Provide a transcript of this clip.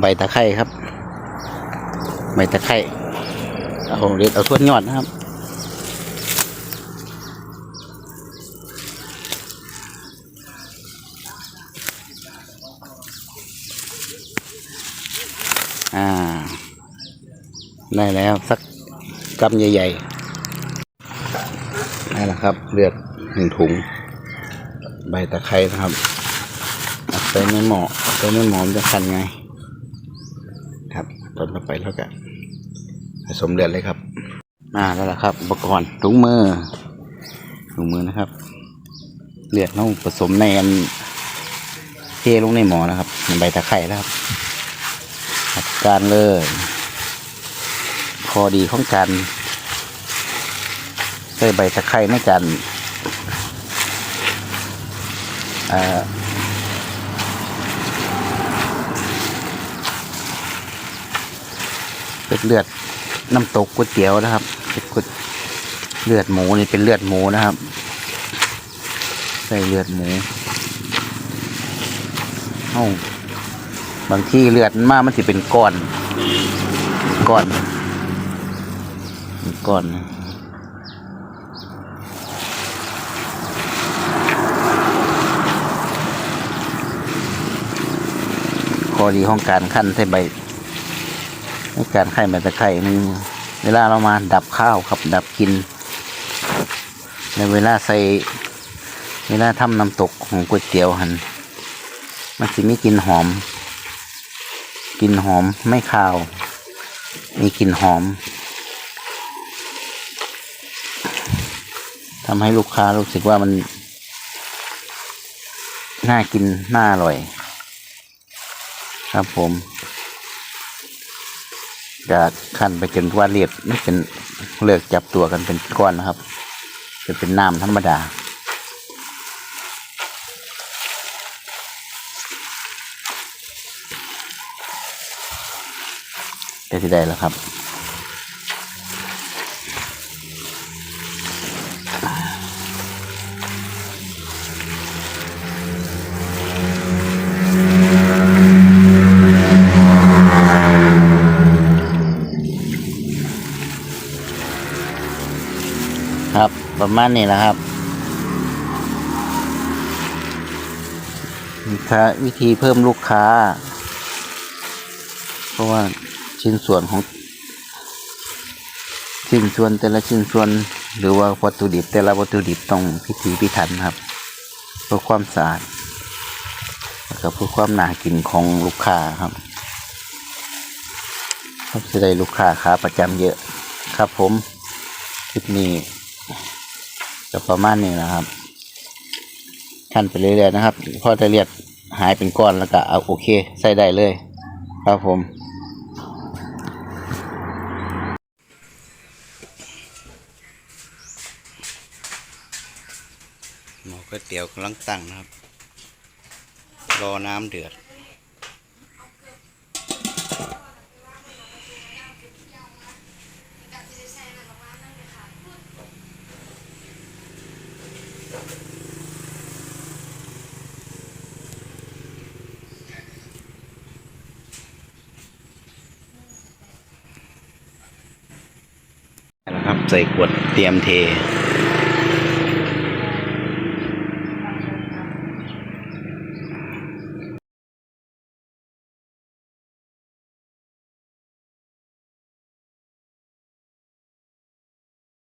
ใบตะไคร้ครับ ใบตะไคร้เอาเด็ดเอาทวนยอดนะครับอ่า ได้แล้วสักกำใหญ่ๆนี่แหละครับ เลือดหนึ่งถุง ใบตะไคร้นะครับ ใส่ในหม้อเอาใส่ในหม้อมันจะคันไง ครับตอนต่อไปแล้วกันผสมเลือดเลยครับ มาแล้วล่ะครับ อุปกรณ์ถุงมือถุงมือนะครับ เลือดต้องผสมในอันเทลงในหมอนะครับใใบตะไคร้นะครับัดการเลยพอดีของการใส่ใบตะไคร้ในการ เป็นเลือดน้ำตกก๋วยเตี๋ยวนะครับเป็นก๋วยเลือดหมูนี่เป็นเลือดหมูนะครับ ใส่เลือดหมูเอ้าบางที่เลือดมากมันจะเป็นก้อนก้อนก้อนข้อดีของการขั้นใส่ใบ การไข่ใบตะไคร่นี่เวลาเรามาดับข้าวครับดับกินในเวลาใส่เวลาทำน้ำตกของก๋วยเตี๋ยวหันมันจะมีกลิ่นหอมกลิ่นหอมไม่คาว มีกลิ่นหอมทำให้ลูกค้ารู้สึกว่ามันน่ากินน่าอร่อย ครับผม จะขั้นไปจนว่าเรียบไม่เป็นเลิกจับตัวกันเป็นก้อนนะครับ จะเป็นน้ำธรรมดาได้ที่ได้แล้วครับ ประมาณนี้แหละครับวิธีเพิ่มลูกค้า เพราะว่าชิ้นส่วนของ ชิ้นส่วนแต่ละชิ้นส่วน หรือว่าวัตถุดิบ แต่ละวัตถุดิบต้องพิถีพิถันครับเพื่อความสะอาดแล้วก็เพื่อความน่ากินของลูกค้าครับครับจะได้ลูกค้าขาประจำเยอะครับผม คลิปนี้ ก็ประมาณนี้นะครับขั้นไปเรื่อยๆนะครับพอจะเรียดหายเป็นก้อนแล้วก็เอาโอเค ใส่ได้เลย ครับผมหม้อก๋วยเตี๋ยวกำลังตั้งนะครับ รอน้ำเดือด ใส่ขวดเตรียมเท